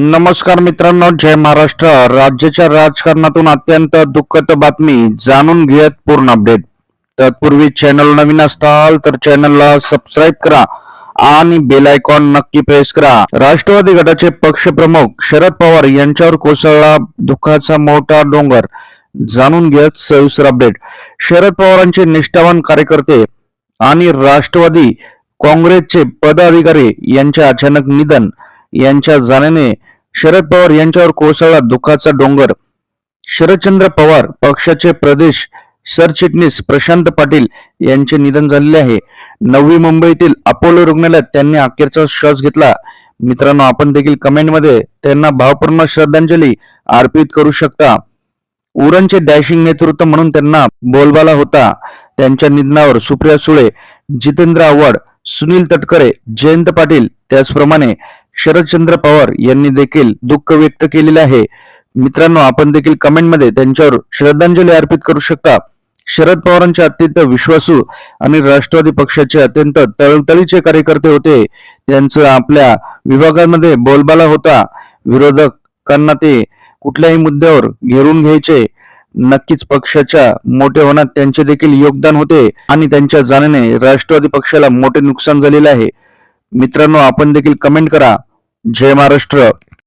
नमस्कार मित्रांनो जय महाराष्ट्र. राज्याच्या राजकारणातून अत्यंत दुःखद बातमी जाणून घेत पूर्ण अपडेट. तत्पूर्वी चॅनल नवीन असताल तर चॅनलला सबस्क्राईब करा आणि बेल आयकॉन नक्की प्रेस करा. राष्ट्रवादी गटाचे पक्षप्रमुख शरद पवार यांच्यावर कोसळला दुःखाचा मोठा डोंगर. जाणून घेत सविस्तर अपडेट शरद पवारांचे निष्ठावान कार्यकर्ते आणि राष्ट्रवादी काँग्रेसचे पदाधिकारी यांचे अचानक निधन यांच्या जाण्याने शरद पवार यांच्यावर कोसळला दुःखाचा डोंगर. शरदचंद्र पवार पक्षाचे प्रदेश सरचिटणीस प्रशांत पाटील यांचे निधन झालेले आहे. नववी मुंबईतील अपोलो रुग्णालयात त्यांनी अखेरचा श्वास घेतला. मित्रांनो आपण देखील कमेंटमध्ये त्यांना भावपूर्ण श्रद्धांजली अर्पित करू शकता. उरणचे डॅशिंग नेतृत्व म्हणून त्यांना बोलबाला होता. त्यांच्या निधनावर सुप्रिया सुळे जितेंद्र आव्हाड सुनील तटकरे जयंत पाटील त्याचप्रमाणे शरदचंद्र पवार यांनी देखील दुःख व्यक्त केलेले आहे. मित्रांनो आपण देखील कमेंटमध्ये त्यांच्यावर श्रद्धांजली अर्पित करू शकता. शरद पवारांचे अत्यंत विश्वासू आणि राष्ट्रवादी पक्षाचे अत्यंत तळतळीचे कार्यकर्ते होते. त्यांचं आपल्या विभागामध्ये बोलबाला होता. विरोधकांना ते कुठल्याही मुद्द्यावर घेरून घ्यायचे. नक्कीच पक्षाच्या मोठे होण्यात त्यांचे देखील योगदान होते आणि त्यांच्या जाण्याने राष्ट्रवादी पक्षाला मोठे नुकसान झालेले आहे. मित्रांनो आपण देखील कमेंट करा. जय महाराष्ट्र.